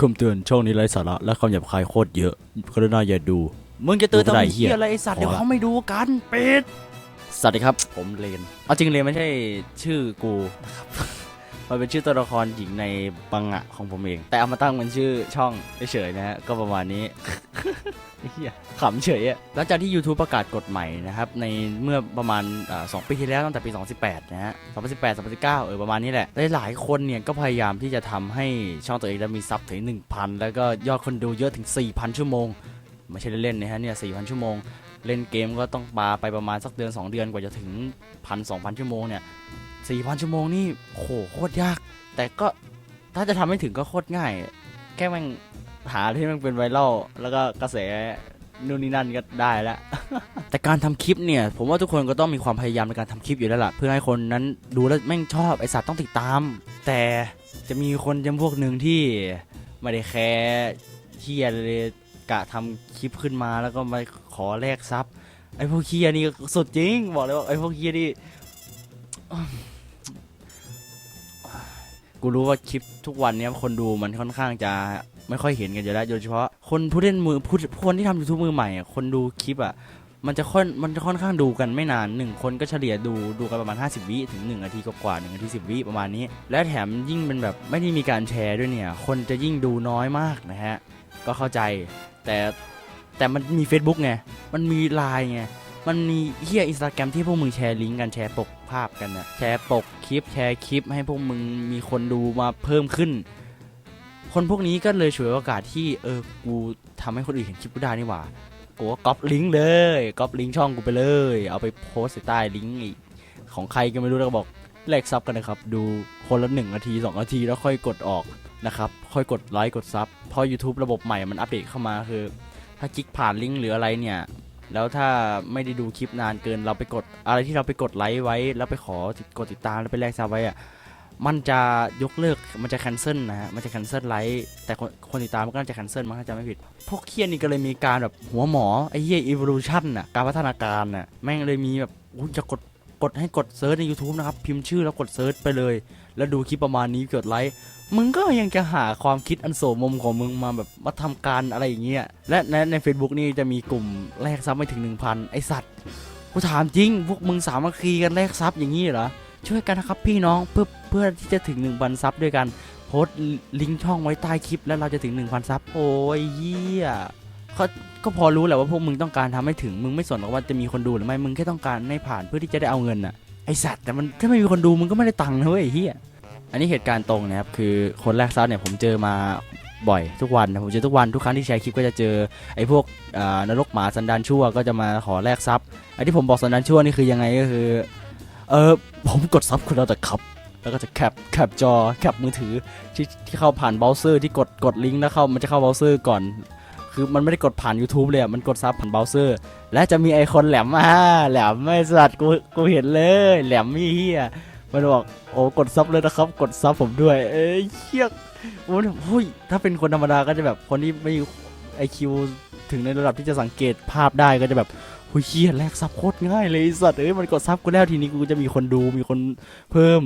คำเตือนช่องนี้ไร้สาระและคำหยาบคายโคตรเยอะกรุณาอย่าดู มึงจะเตือนดูไม่ได้ทำเหี้ยอะไรไอสัตว์เหี้เดี๋ยยวเขาไม่ดูกันปิดสวัสดีครับ ผมเลนเอาจริงเลนไม่ใช่ชื่อกูนะครับ มันเป็นชื่อตัวละครหญิงในบังอะของผมเอง แต่เอามาตั้งเป็นชื่อช่องเฉยๆนะฮะก็ประมาณนี้เฮียขำเฉยอะหลังจากที่ YouTube ประกาศกฎใหม่นะครับ ในเมื่อประมาณอ่าสองปีที่แล้วตั้งแต่ปี 2018 นะฮะ 2018 2019 เออ ประมาณนี้แหละ หลายๆคนเนี่ย ก็พยายามที่จะทำให้ช่องตัวเองได้มีซับถึง 1,000 แล้วก็ยอดคนดูเยอะถึง 4,000 ชั่วโมง ไม่ใช่เล่นๆนะฮะเนี่ย 4,000 ชั่วโมง เล่นเกมก็ต้องปาไปประมาณสักเดือน 2 เดือนกว่าจะถึงพันสองพันชั่วโมงเนี่ย สี่พันชั่วโมงนี่โหโคตรยาก แต่ก็ถ้าจะทำให้ถึงก็โคตรง่าย แค่แม่งหาที่มันเป็นไวรัลแล้วก็กระแสนู่นนี่นั่นก็ได้แล้ว แต่การทำคลิปเนี่ย ผมว่าทุกคนก็ต้องมีความพยายามในการทำคลิปอยู่แล้วล่ะ เพื่อให้คนนั้นดูแล้วแม่งชอบไอสัตว์ต้องติดตาม แต่จะมีคนจำพวกหนึ่งที่ไม่ได้แคร์เฮียเลยกะทำคลิปขึ้นมาแล้วก็มาขอแลกซับไอพวกเคียนี่สุดจริง บอกเลยว่าไอพวกเคียนี่ กูรู้ว่าคลิปทุกวันเนี้ยคนดูมันค่อนข้างจะไม่ค่อยเห็นกันอยู่แล้วโดยเฉพาะคนผู้เล่นมือผู้คนที่ทำยูทูบมือใหม่อะคนดูคลิปอะมันจะค่อนมันจะค่อนข้างดูกันไม่นานหนึ่งคนก็เฉลี่ยดูดูกันประมาณ 50 วิถึง1นาทีกว่าๆหนึ่งนาที10วิประมาณนี้ และแถมยิ่งเป็นแบบไม่ได้มีการแชร์ด้วยเนี่ย คนจะยิ่งดูน้อยมากนะฮะ ก็เข้าใจแต่แต่มันมี Facebook ไง มันมีไลน์ไง มันมีเฮียอินสตาแกรมที่พวกมึงแชร์ลิงก์กันแชร์ปกภาพกันนะแชร์ปกคลิปแชร์คลิปให้พวกมึงมีคนดูมาเพิ่มขึ้น คนพวกนี้ก็เลยฉวยโอกาสที่เออกูทำให้คนอื่นเห็นคลิปกูได้นี่หว่ากูก็ก๊อปลิงก์เลยก๊อปลิงก์ช่องกูไปเลย เอาไปโพสต์ใต้ลิงก์ของใครก็ไม่รู้แล้วก็บอกแลกซับกันนะครับ ดูคนละหนึ่งนาทีสองนาทีแล้วค่อยกดออกนะครับค่อยกดไลค์กดซับเพราะ YouTube ระบบใหม่มันอัปเดตเข้ามาคือ ถ้าคลิกผ่านลิงก์หรืออะไรเนี่ย แล้วถ้าไม่ได้ดูคลิปนานเกินเราไปกด อะไรที่เราไปกดไลค์ไว้ แล้วไปขอติดกดติดตามแล้วไปแลกซับไว้อะมันจะยกเลิกมันจะแคนเซิลนะฮะมันจะแคนเซิลไลค์แต่คนคนติดตามมันก็น่าจะแคนเซิลมั้งถ้าจำไม่ผิด พวกเคียนี่ก็เลยมีการแบบหัวหมอไอ้เหี้ยอีว l ลูชันน่ะการพัฒนาการน่ะแม่งเลยมีแบบอุ๊ยจะกดกดให้กดเซิร์ชใน YouTube นะครับ พิมพ์ชื่อแล้วกดเซิร์ชไปเลย แล้วดูคลิปประมาณนี้กดไลค์ มึงก็ยังจะหาความคิดอันโสมมของมึงมาแบบมาทำการอะไรอย่างเงี้ย และในใน Facebook นี่จะมีกลุ่มแลกซับไม่ถึง 1,000 ไอสัตว์ กูถามจริง พวกมึงสามัคคีกันแลกซับอย่างนี้เหรอ ช่วยกันนะครับพี่น้องเพื่อเพื่อที่จะถึง 1,000 ซับด้วยกัน โพสลิงก์ช่องไว้ใต้คลิปแล้วเราจะถึง 1,000 ซับ โอ้ยเหี้ยเขาก็พอรู้แหละว่าพวกมึงต้องการทำให้ถึง มึงไม่สนหรอกว่าจะมีคนดูหรือไม่ มึงแค่ต้องการให้ผ่านเพื่อที่จะได้เอาเงินน่ะ ไอสัตว์แต่มันถ้าไม่มีคนดูมึงก็ไม่ได้ตังค์นะเว้ยไอ้เหี้ย อันนี้เหตุการณ์ตรงนะครับคือคนแรกซับเนี่ยผมเจอมาบ่อยทุกวันนะผมเจอทุกวันทุกครั้งที่แชร์คลิปก็จะเจอไอ้พวกนรกหมาสันดานชั่วก็จะมาขอแลกซับไอ้ที่ผมบอกสันดานชั่วนี่คือยังไงก็คือเออผมกดซับคุณแล้วแต่ครับ แล้วก็จะแคปแคปจอแคปมือถือที่ที่เข้าผ่านเบราว์เซอร์ที่กดกดลิงก์แล้วเข้ามันจะเข้าเบราว์เซอร์ก่อน คือมันไม่ได้กดผ่าน YouTube เลยมันกดซับผ่านเบราว์เซอร์ และจะมีไอคอนแหลมมาแหลมไม่สัตว์กูกูเห็นเลย แหลมมีเฮีย มันบอกโอ้กดซับเลยนะครับ กดซับผมด้วย เอ้ยเชี่ยมันเฮ้ยถ้าเป็นคนธรรมดาก็จะแบบคนที่ไม่ไอคิวถึงในระดับที่จะสังเกตภาพได้ก็จะแบบหุยเชี่ยแลกซับโคตรง่ายเลยสัตว์เอ้ยมันกดซับกูแล้วทีนี้กูจะมีคนดูมีคนเพิ่ม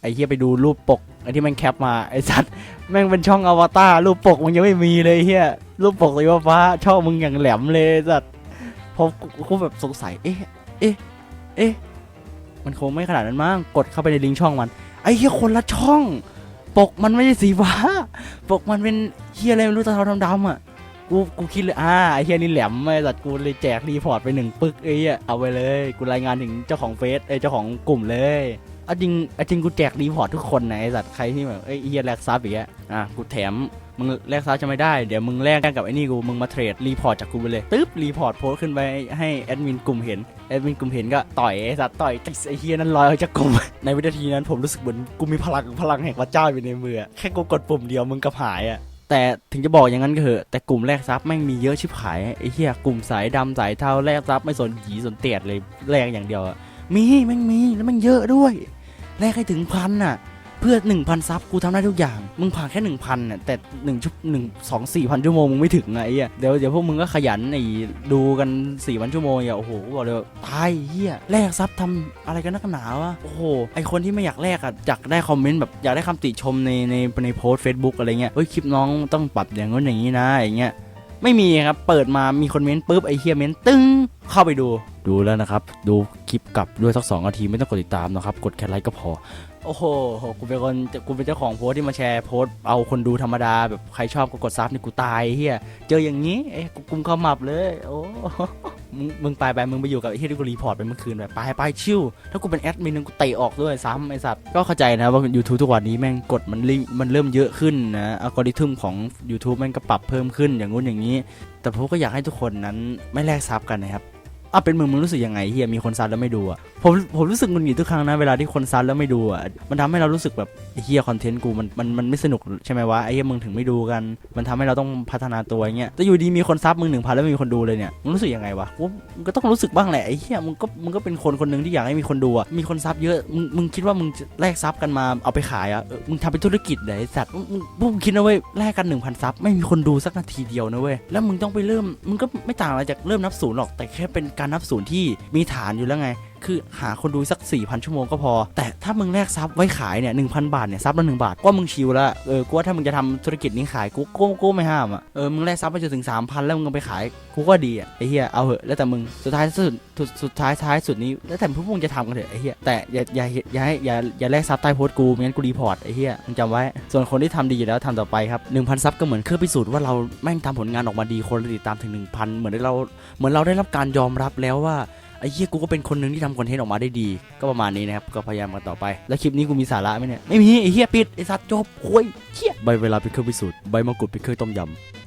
ไอ้เฮียไปดูรูปปกไอ้ที่มันแคปมาไอ้สัตว์แม่งเป็นช่องอวตารรูปปกมันยังไม่มีเลยเฮียรูปปกสีฟ้าช่องมึงอย่างแหลมเลยสัตว์พอกูแบบสงสัยเอ๊ะเอ๊ะเอ๊ะ มันคงไม่ขนาดนั้นมั้งกดเข้าไปในลิงก์ช่องมัน ไอ้เหี้ยคนละช่อง ปกมันไม่ใช่สีฟ้า ปกมันเป็นเหี้ยอะไรไม่รู้ตาเทาดำๆอะกูกูคิดเลยอ่าไอ้เหี้ยนี่แหลมไม่สัตว์กูเลยแจกรีพอร์ตไปหนึ่งปึกไอ้เหี้ยเอาไปเลยกูรายงานถึงเจ้าของเฟซไอ้เจ้าของกลุ่มเลยเอาจริงเอาจริงกูแจกรีพอร์ตทุกคนนะไอ้สัตว์ใครที่แบบไอ้เหี้ยแลกซับอย่างเงี้ยอะกูแถม มึงแลกซับจะไม่ได้ เดี๋ยวมึงแลกกันกับไอ้นี่กู มึงมาเทรดรีพอร์ตจากกูไปเลย ตึ๊บรีพอร์ตโพสขึ้นไปให้แอดมินกลุ่มเห็น แอดมินกลุ่มเห็นก็ต่อยไอ้สัตว์ต่อยไอ้เฮียนั้นลอยออกจากกลุ่ม ในวินาทีนั้นผมรู้สึกเหมือนกูมีพลังพลังแห่งพระเจ้าอยู่ในมือ แค่กูกดปุ่มเดียวมึงก็หายอะแต่ถึงจะบอกอย่างนั้นก็เถอะแต่กลุ่มแรกซับแม่งมีเยอะชิบหายไอ้เหี้ยกลุ่มสายดำสายเทาแรกซับไม่สนหีสนเตียดเลยแรกอย่างเดียวอะมีแม่งมีแล้วแม่งเยอะด้วยแรกให้ถึงพันน่ะ เพื่อ 1,000 ซับกูทำได้ทุกอย่าง มึงผ่านแค่ 1,000เนี่ยแต่1ชั่วหนึ่งสองสี่พันชั่วโมงมึงไม่ถึงไงไอ้เหี้ยเดี๋ยวเดี๋ยวพวกมึงก็ขยันไอ้ดูกัน4พันชั่วโมงอย่าโอ้โหกูบอกเลยว่าตายเหี้ยแลกซับทำอะไรกันนักหนาวะโอ้โหไอคนที่ไม่อยากแลกอะอยากได้คอมเมนต์แบบอยากได้คำติชมในในในโพสต์เฟซบุ๊กอะไรเงี้ยเฮ้ยคลิปน้องต้องปรับอย่างนู้นอย่างนี้นะอย่างเงี้ยไม่มีครับเปิดมามีคนเม้นปุ๊บไอเฮียเม้นตึ้งเข้าไปดู ดูแล้วนะครับ ดูคลิปกลับด้วยสักสองนาทีไม่ต้องกดติดตามนะครับ กดแค่ไลค์ก็พอ โอ้โหกูเป็นคนกูเป็นเจ้าของโพสต์ที่มาแชร์โพสต์เอาคนดูธรรมดาแบบใครชอบก็กดซับนี่กูตายเฮียเจออย่างนี้เอ้กูกุมขมับเลย โอ้มึงมึงไปไปมึงไปอยู่กับไอ้เฮียที่กูรีพอร์ตไปเมื่อคืนไปไปไปชิวถ้ากูเป็นแอดมินกูเตะออกด้วยซ้ำไอ้สัตว์ก็เข้าใจนะว่า YouTube ทุกวันนี้แม่งกดมันมันเริ่มเยอะขึ้นนะอัลกอริทึมของ YouTube แม่งก็ปรับเพิ่มขึ้นอย่างงู้นอย่างนี้ แต่ผมก็อยากให้ทุกคนนั้นไม่แลกซับกันนะครับ อะเป็นมึงมึงรู้สึกยังไงเฮียมีคนซัดแล้วไม่ดูอะผมผมรู้สึกงุดหงิดทุกครั้งนะเวลาที่คนซัดแล้วไม่ดูอะมันทำให้เรารู้สึกแบบไอ้เฮียคอนเทนต์กูมันมันมันไม่สนุกใช่ไหมวะไอ้เฮียมึงถึงไม่ดูกัน มันทำให้เราต้องพัฒนาตัวเงี้ยแต่อยู่ดีมีคนซับมึงหนึ่งพันแล้วไม่มีคนดูเลยเนี่ยมึงรู้สึกยังไงวะมึงก็ต้องรู้สึกบ้างแหละไอ้เฮียมึงก็มึงก็เป็นคนคนหนึ่งที่อยากให้มีคนดูอะมีคนซับเยอะมึงมึงคิดว่ามึงแลกซับกันมาเอาไปขายอะมึงทำเป็นธุรกิจเหรอไอ้สัตว์มึงมึงมึงคิดนะเว้ยแลกกันหนึ่งพันซับไม่มีคนดูสักนาทีเดียวนะเว้ยแล้วมึงต้องไปเริ่มมึงก็ไม่ต่างอะไรจากเริ่มนับศูนย์หรอกแต่แค่เป็นกการนับศูนย์ที่มีฐานอยู่แล้วไง คือหาคนดูสัก 4,000 ชั่วโมงก็พอ แต่ถ้ามึงแลกซับไว้ขายเนี่ย1,000บาทเนี่ยซับละ1บาทก็มึงชิลละเออกูว่าถ้ามึงจะทำธุรกิจนี้ขายกูกูกูไม่ห้ามอะเออมึงแลกซับไปจนถึง 3,000 แล้วมึงไปขายกูก็ดีอะไอ้เหี้ยเอาเหอะแล้วแต่มึงสุดท้ายสุดสุดท้ายท้ายสุดนี้แล้วแต่พวกมึงจะทำกันเถอะไอ้เหี้ยแต่อย่าอย่าอย่าให้อย่าอย่าแลกซับใต้โพสต์กูไม่งั้นกูรีพอร์ตไอ้เหี้ยมึงจำไว้ ส่วนคนที่ทำดีอยู่แล้วทำต่อไปครับ1,000ซับก็เหมือนเครื่องพิสูจน์ว่าเราแม่งทำผลงานออกมาดีคนติดตามถึง1,000เหมือนเราเหมือนเราได้รับการยอมรับแล้วว่า ไอ้เหี้ยกูก็เป็นคนหนึ่งที่ทำคอนเทนต์ออกมาได้ดี ก็ประมาณนี้นะครับ ก็พยายามกันต่อไป แล้วคลิปนี้กูมีสาระไหมเนี่ย ไม่มีไอ้เหี้ยปิดไอ้สัตว์จบคุยเหี้ยใบเวลาเป็นเครื่องพิสูจน์ใบมะกรูดเป็นเครื่องต้มยำ